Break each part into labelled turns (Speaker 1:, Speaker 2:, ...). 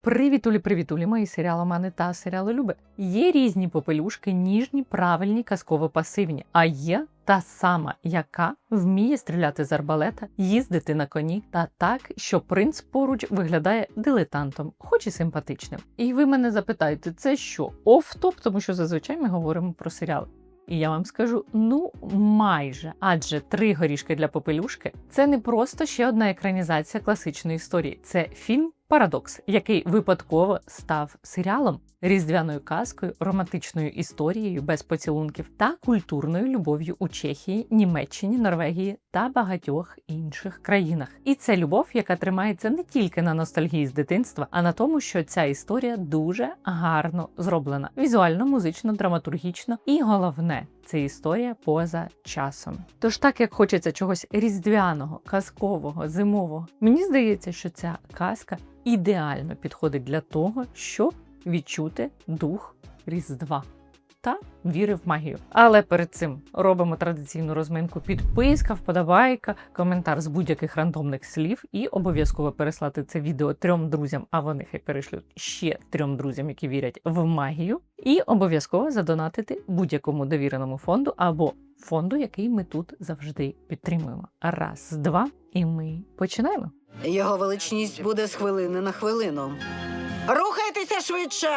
Speaker 1: Привітулі, привітулі, мої серіаломани та серіалолюби. Є різні попелюшки, ніжні, правильні, казково-пасивні, а є та сама, яка вміє стріляти з арбалета, їздити на коні, та так, що принц поруч виглядає дилетантом, хоч і симпатичним. І ви мене запитаєте, це що? Оф-топ, тому що зазвичай ми говоримо про серіали. І я вам скажу: ну майже, адже три горішки для попелюшки це не просто ще одна екранізація класичної історії, це фільм. Парадокс, який випадково став серіалом, різдвяною казкою, романтичною історією без поцілунків та культурною любов'ю у Чехії, Німеччині, Норвегії та багатьох інших країнах. І це любов, яка тримається не тільки на ностальгії з дитинства, а на тому, що ця історія дуже гарно зроблена візуально, музично, драматургічно і головне. Це історія поза часом. Тож, так як хочеться чогось різдвяного, казкового, зимового, мені здається, що ця казка ідеально підходить для того, щоб відчути дух Різдва та віри в магію. Але перед цим робимо традиційну розминку підписка, вподобайка, коментар з будь-яких рандомних слів, і обов'язково переслати це відео трьом друзям, а вони хай перешлють ще трьом друзям, які вірять в магію. І обов'язково задонатити будь-якому довіреному фонду або фонду, який ми тут завжди підтримуємо. Раз, два, і ми починаємо.
Speaker 2: Його величність буде з хвилини на хвилину. Рухайтеся швидше.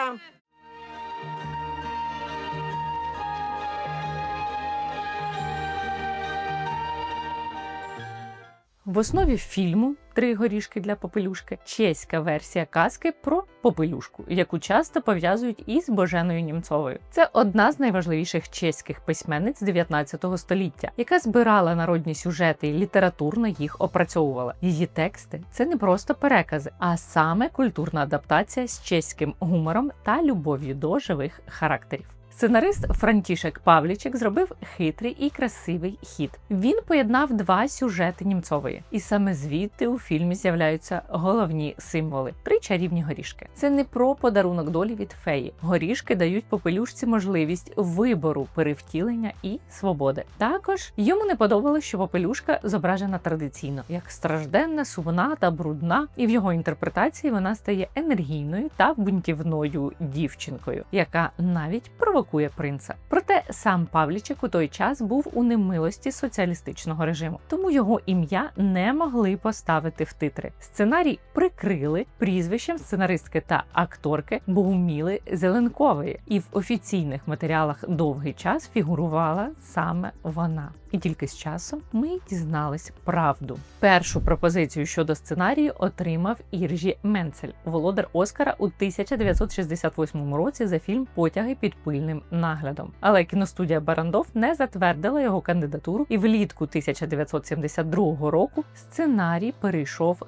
Speaker 1: В основі фільму Три горішки для попелюшки чеська версія казки про попелюшку, яку часто пов'язують із Боженою Німцовою. Це одна з найважливіших чеських письменниць 19 століття, яка збирала народні сюжети і літературно їх опрацьовувала. Її тексти це не просто перекази, а саме культурна адаптація з чеським гумором та любов'ю до живих характерів. Сценарист Франтішек Павлічек зробив хитрий і красивий хід. Він поєднав два сюжети німцової, і саме звідти у фільмі з'являються головні символи три чарівні горішки. Це не про подарунок долі від феї. Горішки дають попелюшці можливість вибору, перевтілення і свободи. Також йому не подобалось, що попелюшка зображена традиційно, як стражденна, сумна та брудна, і в його інтерпретації вона стає енергійною та бунтівною дівчинкою, яка навіть провокує принца. Проте сам Павлічик у той час був у немилості соціалістичного режиму, тому його ім'я не могли поставити в титри. Сценарій прикрили прізвищем сценаристки та акторки Богуміли Зеленкової, і в офіційних матеріалах довгий час фігурувала саме вона. І тільки з часом ми дізнались правду. Першу пропозицію щодо сценарію отримав Іржі Менцель, володар Оскара у 1968 році за фільм Потяги під пильним наглядом. Але кіностудія Барандов не затвердила його кандидатуру, і влітку 1972 року сценарій перейшов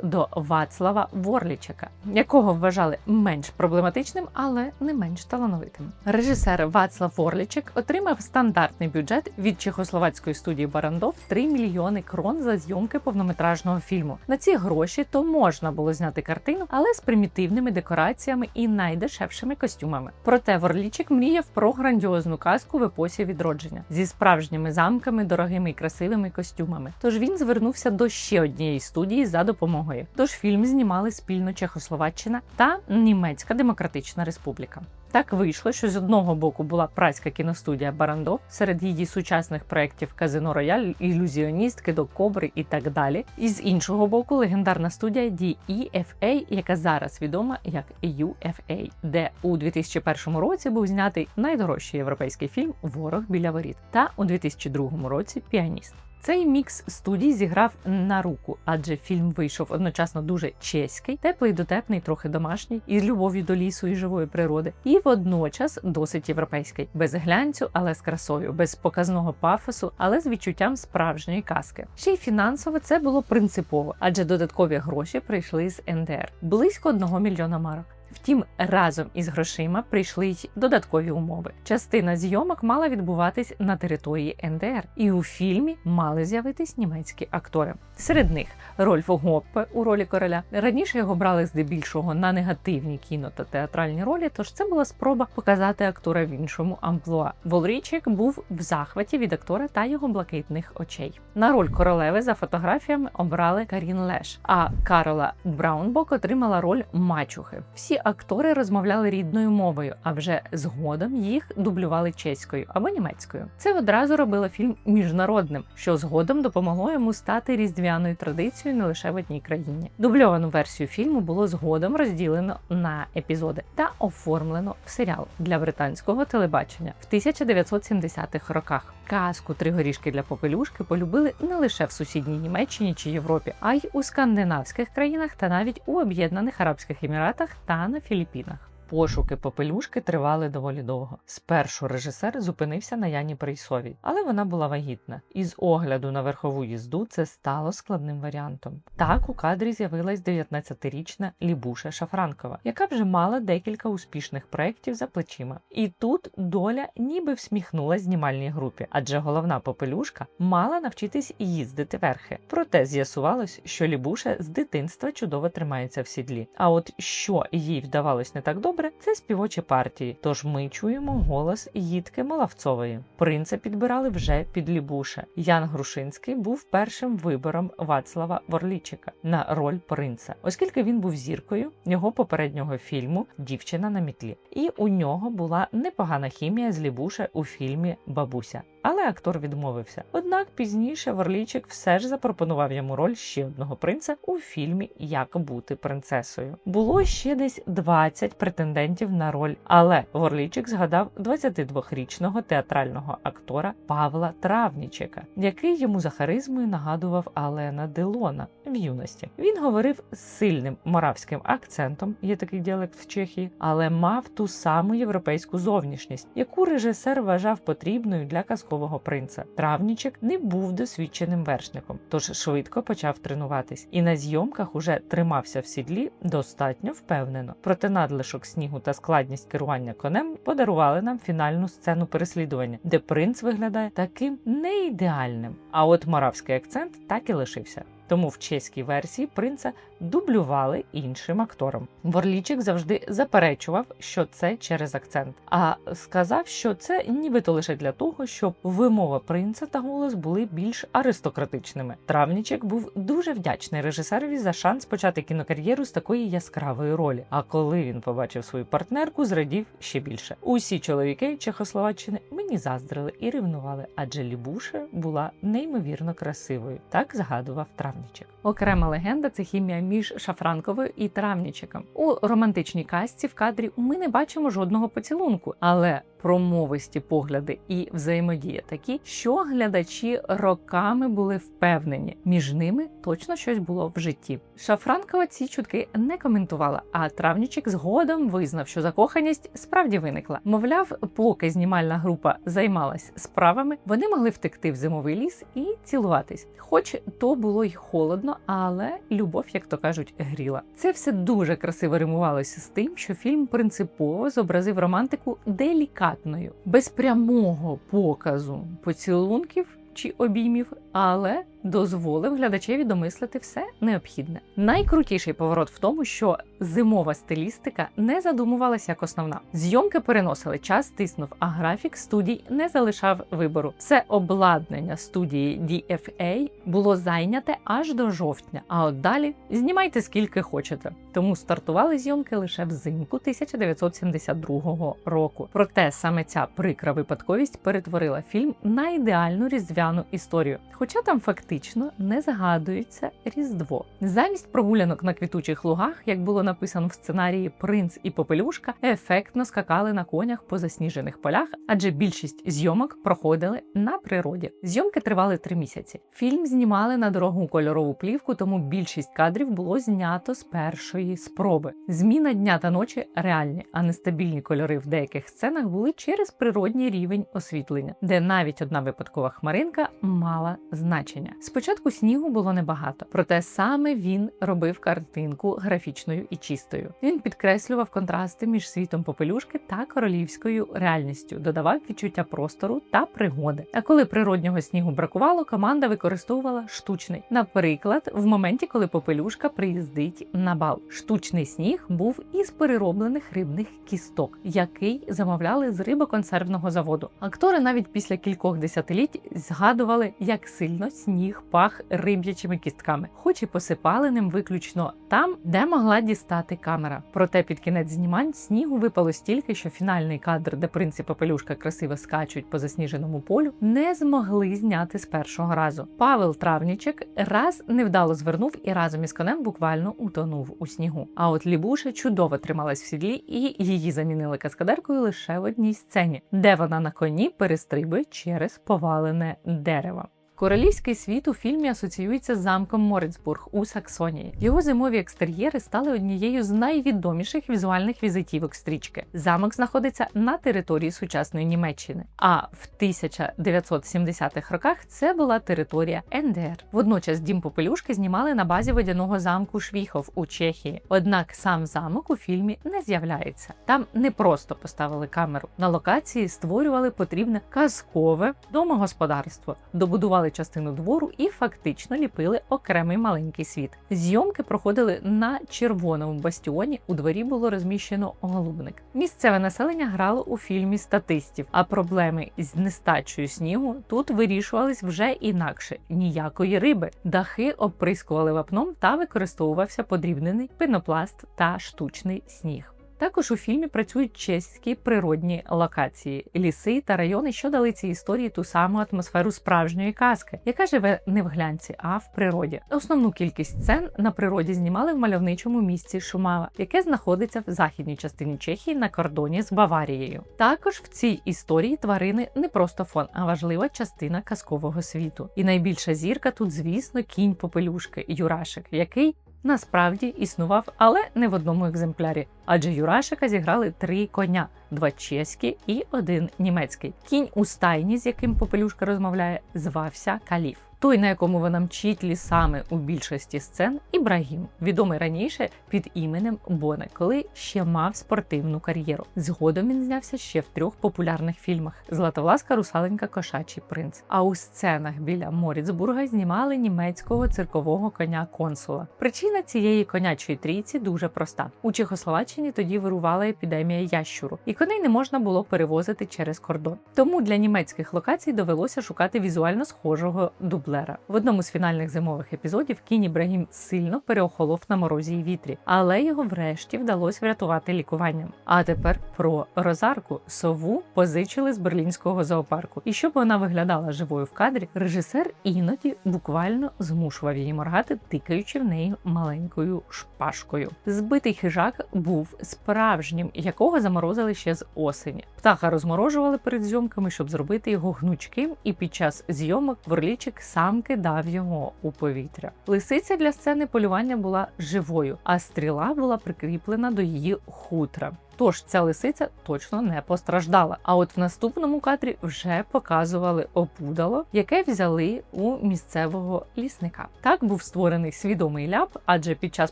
Speaker 1: до Вацлава Ворлічака, якого вважали менш проблематичним, але не менш талановитим. Режисер Вацлав Ворлічек отримав стандартний бюджет від чехословацької студії Барандов 3 мільйони крон за зйомки повнометражного фільму. На ці гроші то можна було зняти картину, але з примітивними декораціями і найдешевшими костюмами. Проте Ворлічик мріяв про грандіозну казку в епосі відродження зі справжніми замками, дорогими і красивими костюмами. Тож він звернувся до ще однієї студії за допомогою. Тож фільм знімали спільно Чехословаччина та Німецька Демократична Республіка. Так вийшло, що з одного боку була працька кіностудія Барандов серед її сучасних проєктів Казино Рояль, ілюзіоніст, Кидок Кобри і так далі. І з іншого боку, легендарна студія DEFA, яка зараз відома як UFA, де у 2001 році був знятий найдорожчий європейський фільм Ворог біля воріт, та у 2002 році Піаніст. Цей мікс студій зіграв на руку, адже фільм вийшов одночасно дуже чеський, теплий, дотепний, трохи домашній, із любов'ю до лісу і живої природи, і водночас досить європейський, без глянцю, але з красою, без показного пафосу, але з відчуттям справжньої казки. Ще й фінансово це було принципово, адже додаткові гроші прийшли з НДР близько одного мільйона марок. Втім, разом із грошима прийшли й додаткові умови. Частина зйомок мала відбуватись на території НДР, і у фільмі мали з'явитись німецькі актори. Серед них Рольф Гоппе у ролі короля. Раніше його брали здебільшого на негативні кіно та театральні ролі, тож це була спроба показати актора в іншому амплуа. Волрічик був в захваті від актора та його блакитних очей. На роль королеви за фотографіями обрали Карін Леш, а Карола Браунбок отримала роль мачухи. Всі актори розмовляли рідною мовою, а вже згодом їх дублювали чеською або німецькою. Це одразу робило фільм міжнародним, що згодом допомогло йому стати різдвяною традицією не лише в одній країні. Дубльовану версію фільму було згодом розділено на епізоди та оформлено в серіал для британського телебачення в 1970-х роках. Казку Три горішки для попелюшки полюбили не лише в сусідній Німеччині чи Європі, а й у скандинавських країнах та навіть у Об'єднаних Арабських Еміратах та на Філіппінах. Пошуки попелюшки тривали доволі довго. Спершу режисер зупинився на Яні Прийсовій, але вона була вагітна. І з огляду на верхову їзду це стало складним варіантом. Так у кадрі з'явилась 19-річна Лібуша Шафранкова, яка вже мала декілька успішних проєктів за плечима. І тут доля ніби всміхнулась знімальній групі, адже головна попелюшка мала навчитись їздити верхи. Проте з'ясувалось, що Лібуша з дитинства чудово тримається в сідлі. А от що їй вдавалось не так добре, це співочі партії. Тож ми чуємо голос їдки Малавцової. Принца підбирали вже під Лібуше. Ян Грушинський був першим вибором Вацлава Ворлічика на роль принца, оскільки він був зіркою його попереднього фільму Дівчина на мітлі. І у нього була непогана хімія з Лібуше у фільмі Бабуся. Але актор відмовився. Однак пізніше Ворлічик все ж запропонував йому роль ще одного принца у фільмі Як бути принцесою. Було ще десь 20 претендентів на роль, але Ворлічик згадав 22-річного театрального актора Павла Травнічика, який йому за харизмою нагадував Алена Делона в юності. Він говорив з сильним моравським акцентом, є такий діалект в Чехії, але мав ту саму європейську зовнішність, яку режисер вважав потрібною для казкового принца. Травнічик не був досвідченим вершником, тож швидко почав тренуватись, і на зйомках уже тримався в сідлі достатньо впевнено. Проте надлишок снігу та складність керування конем подарували нам фінальну сцену переслідування, де принц виглядає таким неідеальним. А от моравський акцент так і лишився. Тому в чеській версії принца дублювали іншим актором. Ворлічик завжди заперечував, що це через акцент, а сказав, що це нібито лише для того, щоб вимова принца та голос були більш аристократичними. Травнічик був дуже вдячний режисерові за шанс почати кінокар'єру з такої яскравої ролі. А коли він побачив свою партнерку, зрадів ще більше. Усі чоловіки Чехословаччини мені заздрили і ревнували, адже Лібуша була неймовірно красивою. Так згадував Травнічик. Окрема легенда це хімія між Шафранковою і Травнічиком. У романтичній казці в кадрі ми не бачимо жодного поцілунку, але промовисті погляди і взаємодія такі, що глядачі роками були впевнені, між ними точно щось було в житті. Шафранкова ці чутки не коментувала, а травнічик згодом визнав, що закоханість справді виникла. Мовляв, поки знімальна група займалась справами, вони могли втекти в зимовий ліс і цілуватись. Хоч то було й холодно, але любов, як то кажуть, гріла. Це все дуже красиво римувалося з тим, що фільм принципово зобразив романтику делікатною, без прямого показу поцілунків чи обіймів, але дозволив глядачеві домислити все необхідне. Найкрутіший поворот в тому, що зимова стилістика не задумувалася як основна. Зйомки переносили, час тиснув, а графік студій не залишав вибору. Все обладнання студії DFA було зайняте аж до жовтня. А от далі знімайте скільки хочете. Тому стартували зйомки лише взимку 1972 року. Проте саме ця прикра випадковість перетворила фільм на ідеальну різдвяну історію. Хоча там фактично не згадується Різдво. Замість прогулянок на квітучих лугах, як було написано в сценарії Принц і Попелюшка, ефектно скакали на конях по засніжених полях, адже більшість зйомок проходили на природі. Зйомки тривали три місяці. Фільм знімали на дорогу кольорову плівку, тому більшість кадрів було знято з першої спроби. Зміна дня та ночі реальні, а нестабільні кольори в деяких сценах були через природній рівень освітлення, де навіть одна випадкова хмаринка мала значення. Спочатку снігу було небагато, проте саме він робив картинку графічною і чистою. Він підкреслював контрасти між світом попелюшки та королівською реальністю, додавав відчуття простору та пригоди. А коли природнього снігу бракувало, команда використовувала штучний. Наприклад, в моменті, коли попелюшка приїздить на бал, штучний сніг був із перероблених рибних кісток, який замовляли з рибоконсервного заводу. Актори навіть після кількох десятиліть згадували, як сильно сніг їх пах риб'ячими кістками, хоч і посипали ним виключно там, де могла дістати камера. Проте під кінець знімань снігу випало стільки, що фінальний кадр, де принц і попелюшка красиво скачуть по засніженому полю, не змогли зняти з першого разу. Павел Травнічик раз невдало звернув і разом із конем буквально утонув у снігу. А от Лібуша чудово трималась в сідлі, і її замінили каскадеркою лише в одній сцені, де вона на коні перестрибує через повалене дерево. Королівський світ у фільмі асоціюється з замком Морицбург у Саксонії. Його зимові екстер'єри стали однією з найвідоміших візуальних візитівок стрічки. Замок знаходиться на території сучасної Німеччини. А в 1970-х роках це була територія НДР. Водночас дім Попелюшки знімали на базі водяного замку Швіхов у Чехії. Однак сам замок у фільмі не з'являється. Там не просто поставили камеру. На локації створювали потрібне казкове домогосподарство, добудували частину двору і фактично ліпили окремий маленький світ. Зйомки проходили на червоному бастіоні. У дворі було розміщено голубник. Місцеве населення грало у фільмі статистів, а проблеми з нестачею снігу тут вирішувались вже інакше ніякої риби. Дахи оприскували вапном та використовувався подрібнений пенопласт та штучний сніг. Також у фільмі працюють чеські природні локації, ліси та райони, що дали цій історії ту саму атмосферу справжньої казки, яка живе не в глянці, а в природі. Основну кількість сцен на природі знімали в мальовничому місці Шумава, яке знаходиться в західній частині Чехії на кордоні з Баварією. Також в цій історії тварини не просто фон, а важлива частина казкового світу. І найбільша зірка тут, звісно, кінь попелюшки Юрашик, який насправді існував, але не в одному екземплярі. Адже Юрашика зіграли три коня: два чеські і один німецький. Кінь у стайні, з яким попелюшка розмовляє, звався Каліф. Той, на якому вона мчить лісами у більшості сцен, Ібрагім, відомий раніше під іменем Боне, коли ще мав спортивну кар'єру. Згодом він знявся ще в трьох популярних фільмах: Златовласка, Русаленька, Кошачий принц. А у сценах біля Моріцбурга знімали німецького циркового коня консула. Причина цієї конячої трійці дуже проста: у Чехословаччині тоді вирувала епідемія ящуру, і коней не можна було перевозити через кордон. Тому для німецьких локацій довелося шукати візуально схожого дублера. В одному з фінальних зимових епізодів кінь Ібрагім сильно переохолов на морозі і вітрі, але його врешті вдалося врятувати лікуванням. А тепер про розарку сову позичили з берлінського зоопарку. І щоб вона виглядала живою в кадрі, режисер іноді буквально змушував її моргати, тикаючи в неї маленькою шпажкою. Збитий хижак був справжнім, якого заморозили ще з осені. Птаха розморожували перед зйомками, щоб зробити його гнучким, і під час зйомок Ворлічик сам кидав його у повітря. Лисиця для сцени полювання була живою, а стріла була прикріплена до її хутра. Тож ця лисиця точно не постраждала. А от в наступному кадрі вже показували опудало, яке взяли у місцевого лісника. Так був створений свідомий ляп, адже під час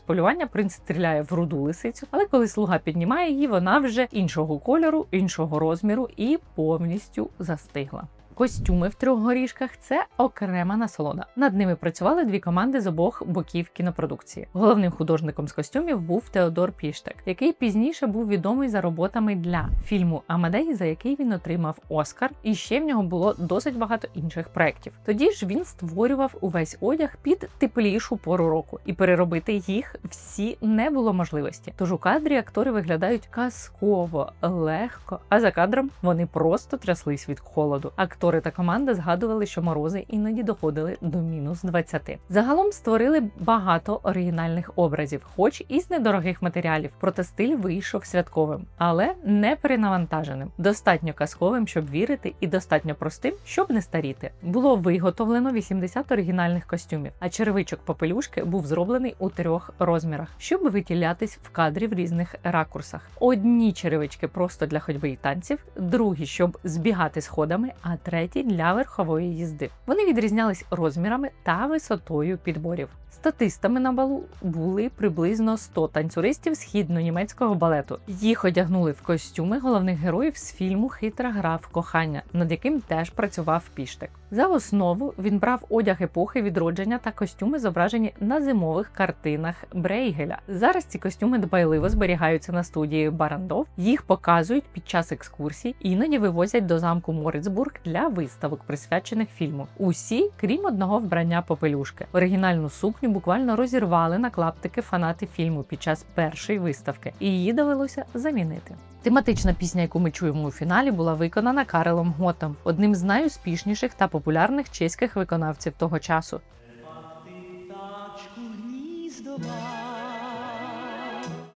Speaker 1: полювання принц стріляє в руду лисицю, але коли слуга піднімає її, вона вже іншого кольору, іншого розміру і повністю застигла. Костюми в трьох горішках це окрема насолода. Над ними працювали дві команди з обох боків кінопродукції. Головним художником з костюмів був Теодор Піштек, який пізніше був відомий за роботами для фільму Амадей, за який він отримав Оскар, і ще в нього було досить багато інших проєктів. Тоді ж він створював увесь одяг під теплішу пору року, і переробити їх всі не було можливості. Тож у кадрі актори виглядають казково, легко, а за кадром вони просто тряслись від холоду. Актори та команда згадували, що морози іноді доходили до мінус 20. Загалом створили багато оригінальних образів, хоч і з недорогих матеріалів. Проте стиль вийшов святковим, але не перенавантаженим. Достатньо казковим, щоб вірити, і достатньо простим, щоб не старіти. Було виготовлено 80 оригінальних костюмів, а черевичок попелюшки був зроблений у трьох розмірах, щоб витілятись в кадрі в різних ракурсах. Одні черевички просто для ходьби і танців, другі, щоб збігати сходами, а треті для верхової їзди. Вони відрізнялись розмірами та висотою підборів. Статистами на балу були приблизно 100 танцюристів східно-німецького балету. Їх одягнули в костюми головних героїв з фільму Хитра гра в кохання, над яким теж працював піштек. За основу він брав одяг епохи відродження та костюми, зображені на зимових картинах Брейгеля. Зараз ці костюми дбайливо зберігаються на студії Барандов. Їх показують під час екскурсій, іноді вивозять до замку Морицбург для виставок, присвячених фільму. Усі, крім одного вбрання попелюшки. Оригінальну сукню буквально розірвали на клаптики фанати фільму під час першої виставки, і її довелося замінити. Тематична пісня, яку ми чуємо у фіналі, була виконана Карелом Готом, одним з найуспішніших та популярних чеських виконавців того часу.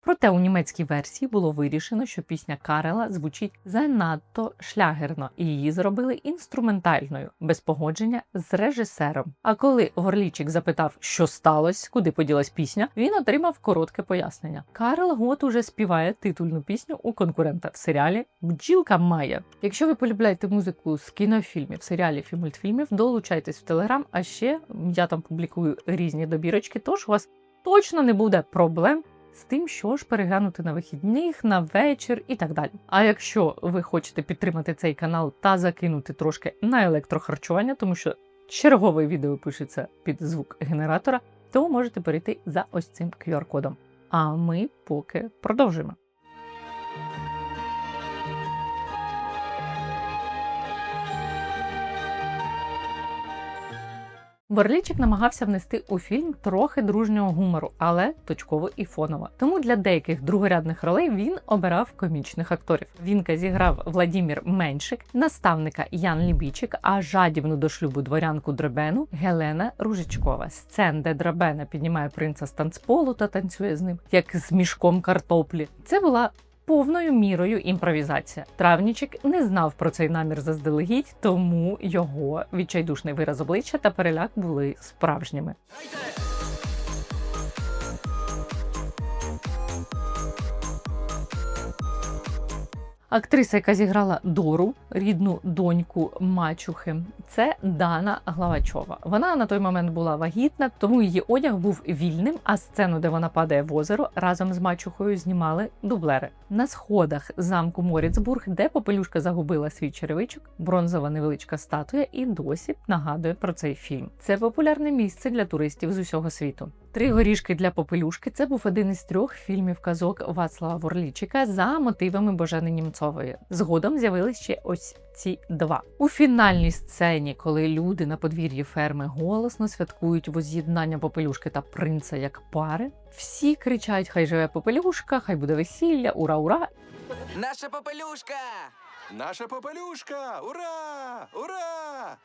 Speaker 1: Проте у німецькій версії було вирішено, що пісня Карела звучить занадто шлягерно, і її зробили інструментальною, без погодження з режисером. А коли Горлічик запитав, що сталося, куди поділась пісня, він отримав коротке пояснення. Карел Гот уже співає титульну пісню у конкурента в серіалі Бджілка Майя. Якщо ви полюбляєте музику з кінофільмів, серіалів і мультфільмів, долучайтесь в телеграм. А ще я там публікую різні добірочки, тож у вас точно не буде проблем з тим, що ж переглянути на вихідних, на вечір і так далі. А якщо ви хочете підтримати цей канал та закинути трошки на електрохарчування, тому що чергове відео пишеться під звук генератора, то можете перейти за ось цим QR-кодом. А ми поки продовжимо. Борлічик намагався внести у фільм трохи дружнього гумору, але точково і фоново. Тому для деяких другорядних ролей він обирав комічних акторів. Вінка зіграв Владімір Меншик, наставника Ян Лібічик, а жадібну до шлюбу дворянку Драбену Гелена Ружичкова. Сцен, де Драбена піднімає принца з танцполу та танцює з ним, як з мішком картоплі. Це була повною мірою імпровізація. Травнічик не знав про цей намір заздалегідь, тому його відчайдушний вираз обличчя та переляк були справжніми. Актриса, яка зіграла Дору, рідну доньку мачухи, це Дана Главачова. Вона на той момент була вагітна, тому її одяг був вільним. А сцену, де вона падає в озеро, разом з мачухою знімали дублери. На сходах замку Моріцбург, де попелюшка загубила свій черевичок, бронзова невеличка статуя і досі нагадує про цей фільм. Це популярне місце для туристів з усього світу. Три горішки для попелюшки це був один із трьох фільмів казок Вацлава Ворлічика за мотивами Божени Німцової. Згодом з'явились ще ось ці два. У фінальній сцені, коли люди на подвір'ї ферми голосно святкують воз'єднання попелюшки та принца як пари, всі кричать: Хай живе попелюшка, хай буде весілля, ура, ура!
Speaker 3: Наша попелюшка!
Speaker 4: Наша попелюшка! Ура! Ура!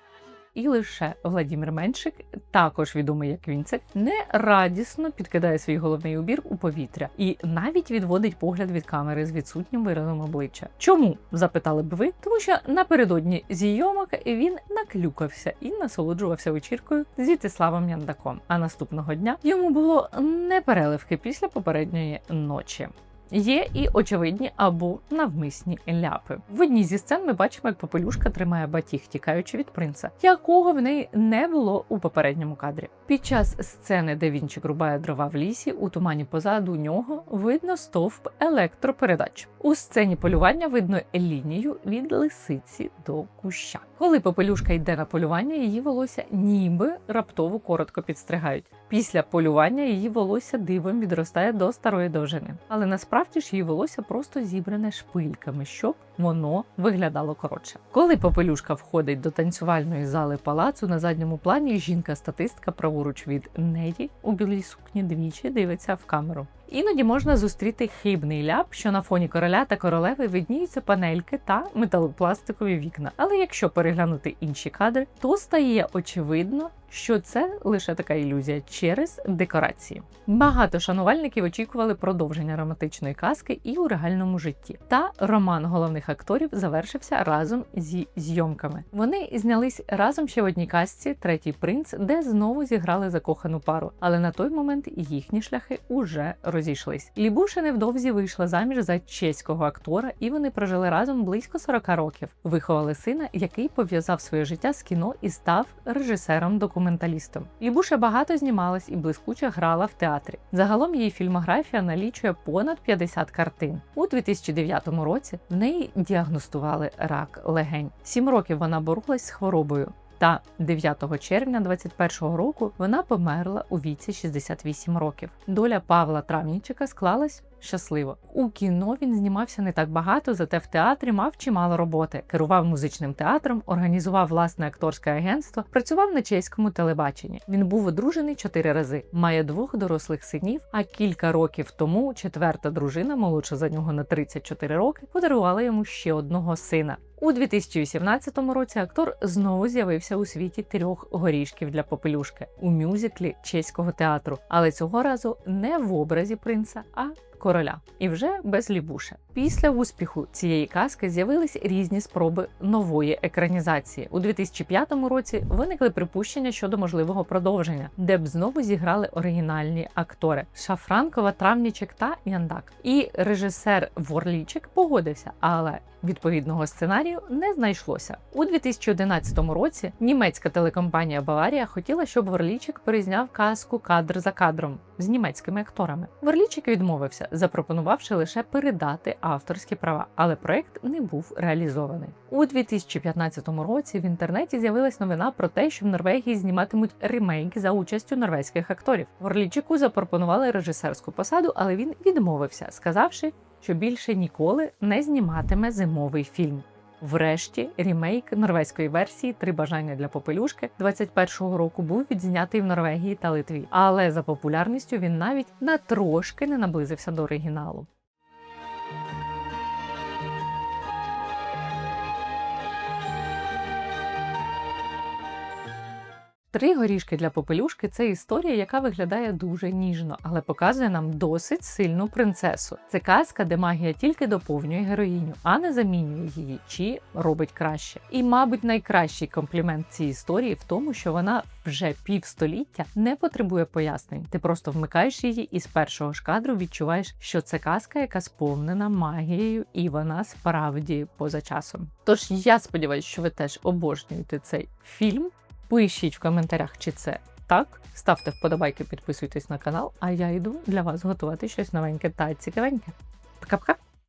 Speaker 1: І лише Владімір Меншик, також відомий як Вінцек, нерадісно підкидає свій головний убір у повітря і навіть відводить погляд від камери з відсутнім виразом обличчя. Чому запитали б ви? Тому що напередодні зйомок він наклюкався і насолоджувався вечіркою з Вітиславом Яндаком. А наступного дня йому було непереливки після попередньої ночі. Є і очевидні або навмисні ляпи. В одній зі сцен ми бачимо, як попелюшка тримає батіг, тікаючи від принца, якого в неї не було у попередньому кадрі. Під час сцени, де Вінчик рубає дрова в лісі, у тумані позаду нього видно стовп електропередач. У сцені полювання видно лінію від лисиці до куща. Коли попелюшка йде на полювання, її волосся ніби раптово коротко підстригають. Після полювання її волосся дивом відростає до старої довжини. Але насправді ж її волосся просто зібране шпильками, щоб воно виглядало коротше. Коли попелюшка входить до танцювальної зали палацу, на задньому плані жінка-статистка праворуч від неї у білій сукні двічі дивиться в камеру. Іноді можна зустріти хибний ляп, що на фоні короля та королеви видніються панельки та металопластикові вікна. Але якщо переглянути інші кадри, то стає очевидно, що це лише така ілюзія через декорації. Багато шанувальників очікували продовження романтичної казки і у реальному житті. Та роман головних акторів завершився разом зі зйомками. Вони знялись разом ще в одній казці Третій принц, де знову зіграли закохану пару. Але на той момент їхні шляхи уже розійшлись. Лібуша невдовзі вийшла заміж за чеського актора, і вони прожили разом близько 40 років. Виховали сина, який пов'язав своє життя з кіно і став режисером документалістом. Лібуша багато знімалась і блискуче грала в театрі. Загалом її фільмографія налічує понад 50 картин. У 2009 році в неї діагностували рак легень. Сім років вона боролась з хворобою. Та 9 червня 21-го року вона померла у віці 68 років. Доля Павла Травнічика склалась щасливо. У кіно він знімався не так багато, зате в театрі мав чимало роботи. Керував музичним театром, організував власне акторське агентство, працював на чеському телебаченні. Він був одружений чотири рази, має двох дорослих синів. А кілька років тому четверта дружина, молодша за нього на 34 роки, подарувала йому ще одного сина. У 2018 році актор знову з'явився у світі трьох горішків для попелюшки у мюзиклі чеського театру, але цього разу не в образі принца, а короля, і вже без лібуша. Після успіху цієї казки з'явились різні спроби нової екранізації. У 2005 році виникли припущення щодо можливого продовження, де б знову зіграли оригінальні актори Шафранкова, Травнічик та Яндак. І режисер Ворлічик погодився, але відповідного сценарію не знайшлося. У 2011 році німецька телекомпанія Баварія хотіла, щоб Ворлічик перезняв казку кадр за кадром з німецькими акторами. Ворлічик відмовився, запропонувавши лише передати авторські права, але проект не був реалізований. У 2015 році в інтернеті з'явилась новина про те, що в Норвегії зніматимуть ремейк за участю норвезьких акторів. Ворлічику запропонували режисерську посаду, але він відмовився, сказавши, що більше ніколи не зніматиме зимовий фільм. Врешті, рімейк норвезької версії Три бажання для попелюшки 21-го року був відзнятий в Норвегії та Литві, але за популярністю він навіть на трошки не наблизився до оригіналу. Три горішки для попелюшки це історія, яка виглядає дуже ніжно, але показує нам досить сильну принцесу. Це казка, де магія тільки доповнює героїню, а не замінює її чи робить краще. І, мабуть, найкращий комплімент цій історії в тому, що вона вже півстоліття не потребує пояснень. Ти просто вмикаєш її і з першого ж кадру відчуваєш, що це казка, яка сповнена магією, і вона справді поза часом. Тож я сподіваюся, що ви теж обожнюєте цей фільм. Пишіть в коментарях, чи це так. Ставте вподобайки, підписуйтесь на канал, а я йду для вас готувати щось новеньке та цікавеньке. Пока-пока!